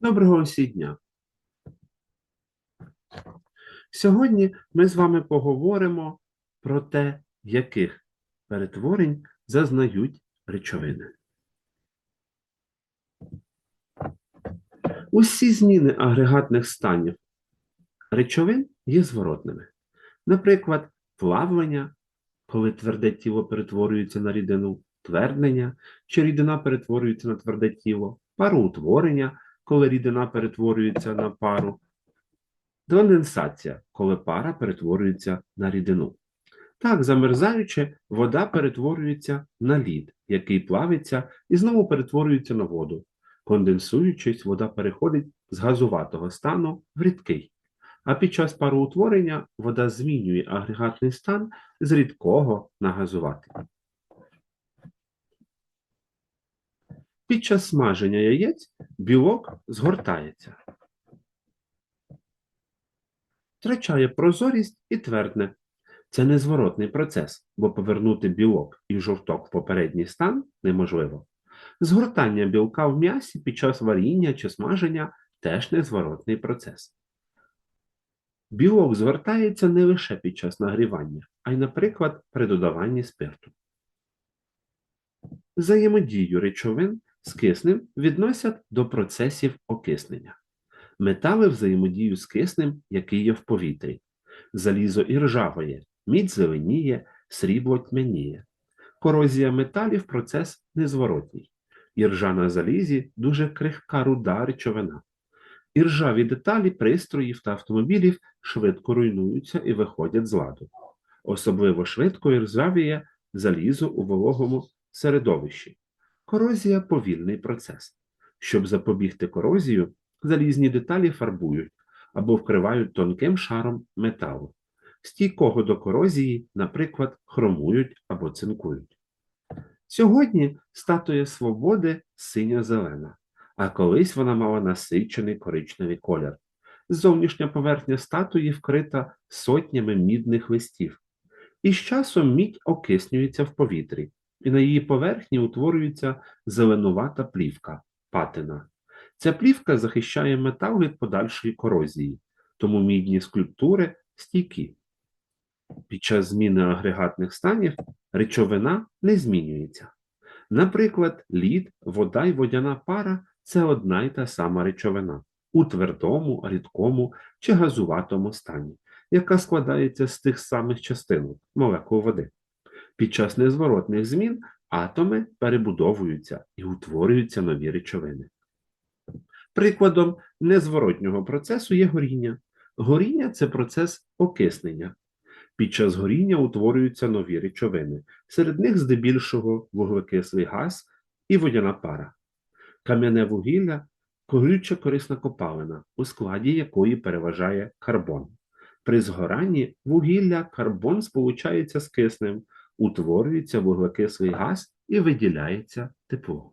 Доброго всі дня! Сьогодні ми з вами поговоримо про те, яких перетворень зазнають речовини. Усі зміни агрегатних станів речовин є зворотними. Наприклад, плавлення, коли тверде тіло перетворюється на рідину, тверднення, чи рідина перетворюється на тверде тіло, пароутворення, коли рідина перетворюється на пару, конденсація, коли пара перетворюється на рідину. Так, замерзаючи, вода перетворюється на лід, який плавиться і знову перетворюється на воду. Конденсуючись, вода переходить з газуватого стану в рідкий. А під час пароутворення вода змінює агрегатний стан з рідкого на газуватий. Під час смаження яєць білок згортається, втрачає прозорість і твердне. Це незворотний процес, бо повернути білок і жовток в попередній стан неможливо. Згортання білка в м'ясі під час варіння чи смаження теж незворотний процес. Білок звертається не лише під час нагрівання, а й, наприклад, при додаванні спирту. Взаємодію речовин з киснем відносять до процесів окиснення. Метали взаємодію з киснем, який є в повітрі. Залізо іржаває, мідь зеленіє, срібло тьмяніє. Корозія металів процес незворотній. Іржа на залізі дуже крихка руда речовина. Іржаві деталі пристроїв та автомобілів швидко руйнуються і виходять з ладу. Особливо швидко іржавіє залізо у вологому середовищі. Корозія повільний процес. Щоб запобігти корозію, залізні деталі фарбують або вкривають тонким шаром металу. Стійкого до корозії, наприклад, хромують або цинкують. Сьогодні статуя свободи синьо-зелена, а колись вона мала насичений коричневий колір. Зовнішня поверхня статуї вкрита сотнями мідних листів. І з часом мідь окиснюється в повітрі, і на її поверхні утворюється зеленувата плівка патина. Ця плівка захищає метал від подальшої корозії, тому мідні скульптури стійкі. Під час зміни агрегатних станів речовина не змінюється. Наприклад, лід, вода і водяна пара це одна й та сама речовина у твердому, рідкому чи газуватому стані, яка складається з тих самих частинок молекул води. Під час незворотних змін атоми перебудовуються і утворюються нові речовини. Прикладом незворотнього процесу є горіння. Горіння це процес окиснення. Під час горіння утворюються нові речовини, серед них здебільшого вуглекислий газ і водяна пара. Кам'яне вугілля горюча корисна копалина, у складі якої переважає карбон. При згоранні вугілля карбон сполучається з киснем, утворюється вуглекислий газ і виділяється тепло.